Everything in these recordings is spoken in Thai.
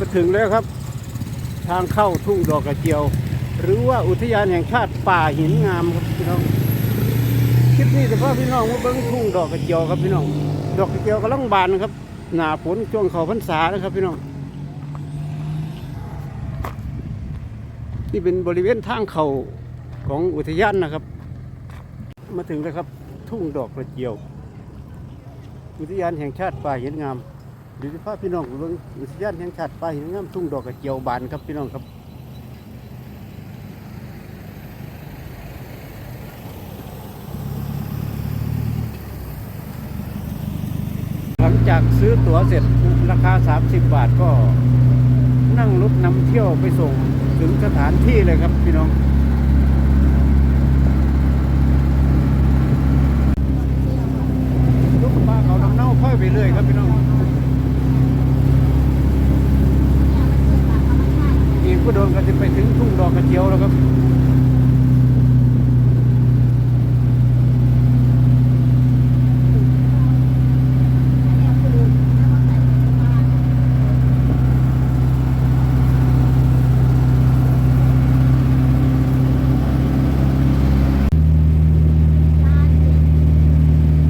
มาถึงแล้วครับ ทางเข้าทุ่งดอกกระเจียว หรือว่าอุทยานแห่งชาติป่าหินงามครับพี่น้องคลิปนี้แต่ว่าพี่น้องมาเบิ้งทุ่งดอกกระเจียวครับพี่น้อง ดอกกระเจียวกำลังบานนะครับหนาฝนช่วงเขาพรรษานะครับพี่น้องนี่เป็นบริเวณทางเขาของอุทยานนะครับ มาถึงแล้วครับทุ่งดอกกระเจียว อุทยานแห่งชาติป่าหินงาม เดี๋ยวจะพาพี่น้องไปเบิ่งอุทยานแห่งชาติป่าหินงามทุ่งดอกกระเจียวบานครับพี่น้องครับหลังจากซื้อตั๋วเสร็จราคา 30 บาทก็นั่งรถนำเที่ยวไปส่งถึงสถานที่เลยครับพี่น้องลูกปลาเขาน้ำเน่าค่อยไปเรื่อยครับพี่น้อง อี กก็โดนก็จะไปถึงทุ่งดอกกระเจียวแล้วครับ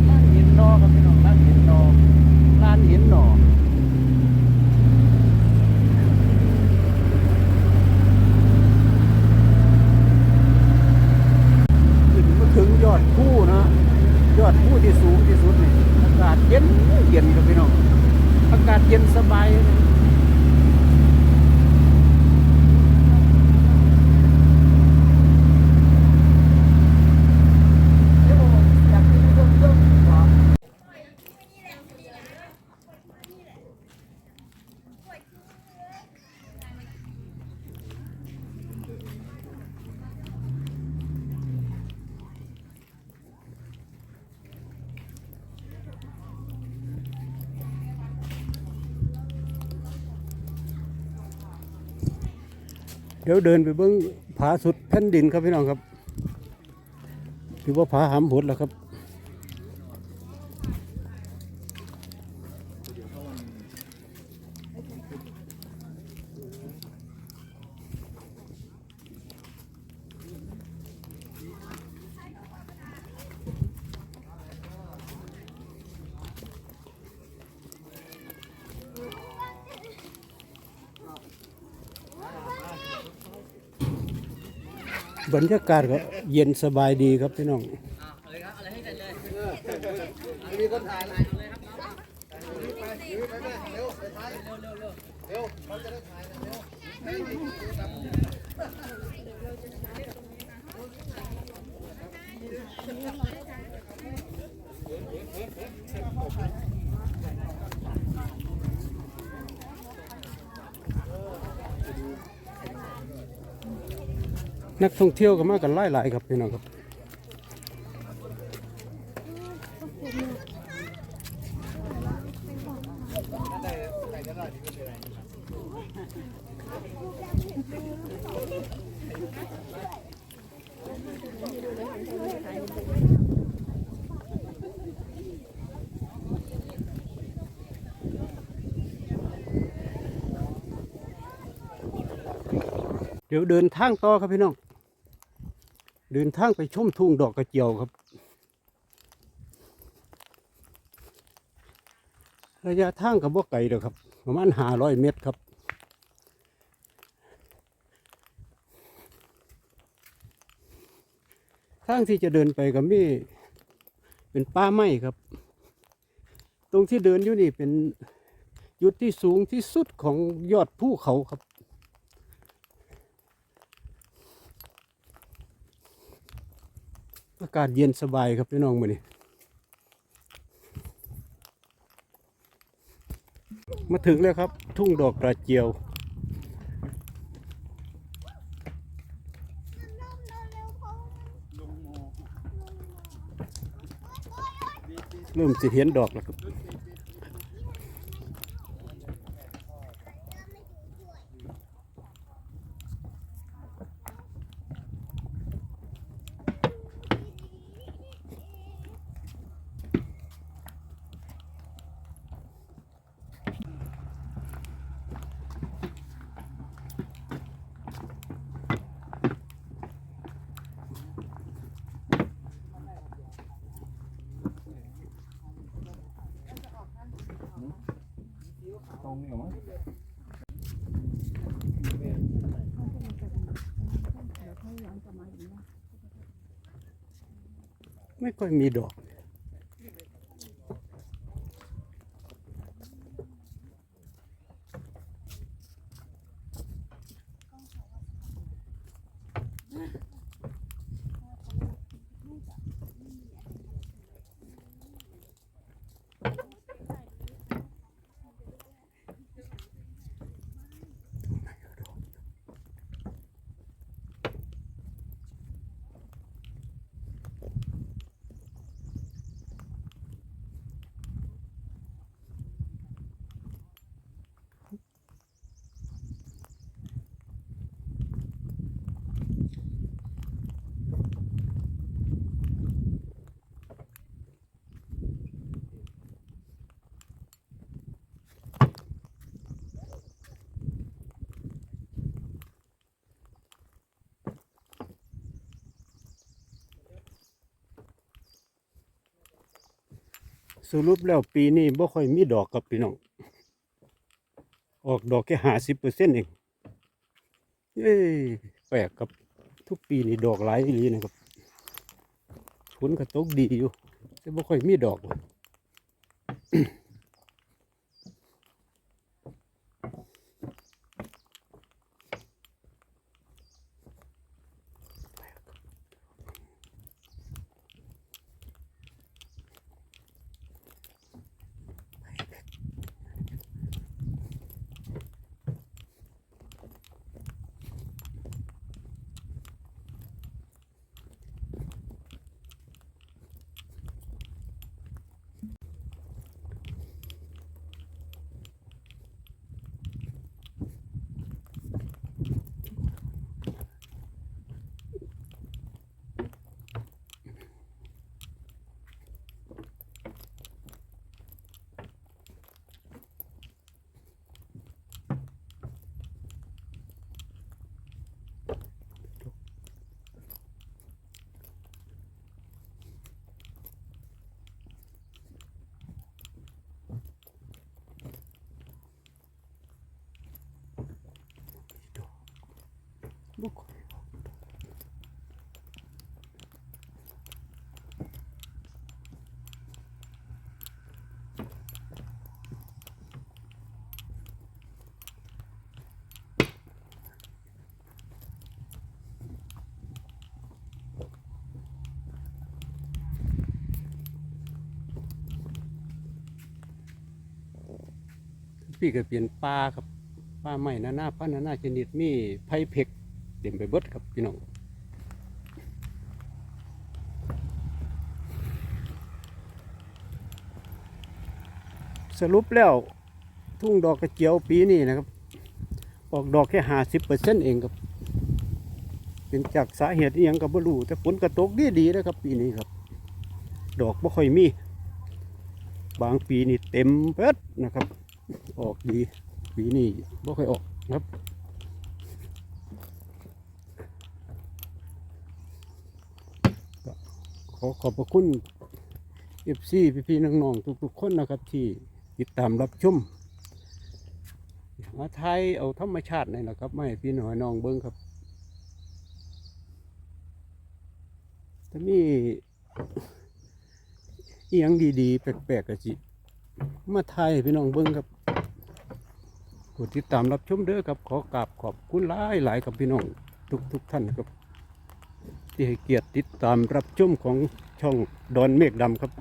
ร้านหินนอครับพี่น้องร้านหินนอร้านหินหนอขึ้นมาถึงยอดผู้นะ ยอ ดผู้ที่สูงที่สุดนี่อากาศเย็นเย็นครับพี่น้องอากาศเย็นสบาย เดี๋ยวเดินไปเบิ้งผาสุดแผ่นดินครับพี่น้องครับ ถือว่าผาหำหดแล้วครับ บรรยากาศก็เย็นสบายดีครับพี่น้อง นักท่องเที่ยวก็มากันหลายๆครับพี่น้องครับเดี๋ยวเดินทางต่อครับพี่น้อง เดินทางไปชมทุ่งดอกกระเจียวครับ ระยะทางกับบ่ไกลเด้อครับ ประมาณห้าร้อยเมตรครับ ทางที่จะเดินไปก็มีเป็นป่าไม้ครับ ตรงที่เดินอยู่นี่เป็นจุดที่สูงที่สุดของยอดภูเขาครับ อากาศเย็นสบายครับพี่น้องมือนี้มาถึงแล้วครับ ทุ่งดอกกระเจียว เริ่มจะเห็นดอกแล้วครับ หรอมั้ง ไม่ค่อยมีดอก สรุปแล้วปีนี้บ่ค่อยมีดอกกับพี่น้อง ออกดอกแค่ห้าสิบเปอร์เซ็นต์เองเอ้ยแปลกกับ ทุกปีนี่ดอกหลายอีหลีนะครับฝนกระตกดีอยู่แต่บ่ค่อยมีดอก พี่ก็เปลี่ยนปลาครับปลาใหม่นานาพันนานาชนิดมีไผ่เพ็กเต็มไปเบิดครับพี่น้องสรุปแล้วทุ่งดอกกระเจียวปีนี้นะครับ ออกดอกแค่ห้าสิบเปอร์เซ็นต์เองครับ เป็นจากสาเหตุอหยังกับบรูแต่ฝนกระตกดีดีนะครับ ปีนี้ครับ ดอกไม่ค่อยมี บางปีนี่เต็มเปิดนะครับ ออกดีปีนี้ไม่ค่อยออกครับขอขอบพระคุณเอฟซีพี่ๆน้องๆทุกๆคนนะครับ ที่ติดตามรับชมมาไทยเอาธรรมชาตินี่แหละครับไม่พี่น้อยน้องเบิ้งครับถ้ามีเอียงดีๆ แปลกๆก็สิ มาไทยพี่น้องเบิ้งครับกดติดตามรับชมเด้อครับขอกราบขอบคุณหลายหลายกับพี่น้องทุกๆท่านครับ ที่ให้เกียรติติดตามรับชมของช่องดอนเมฆดำครับ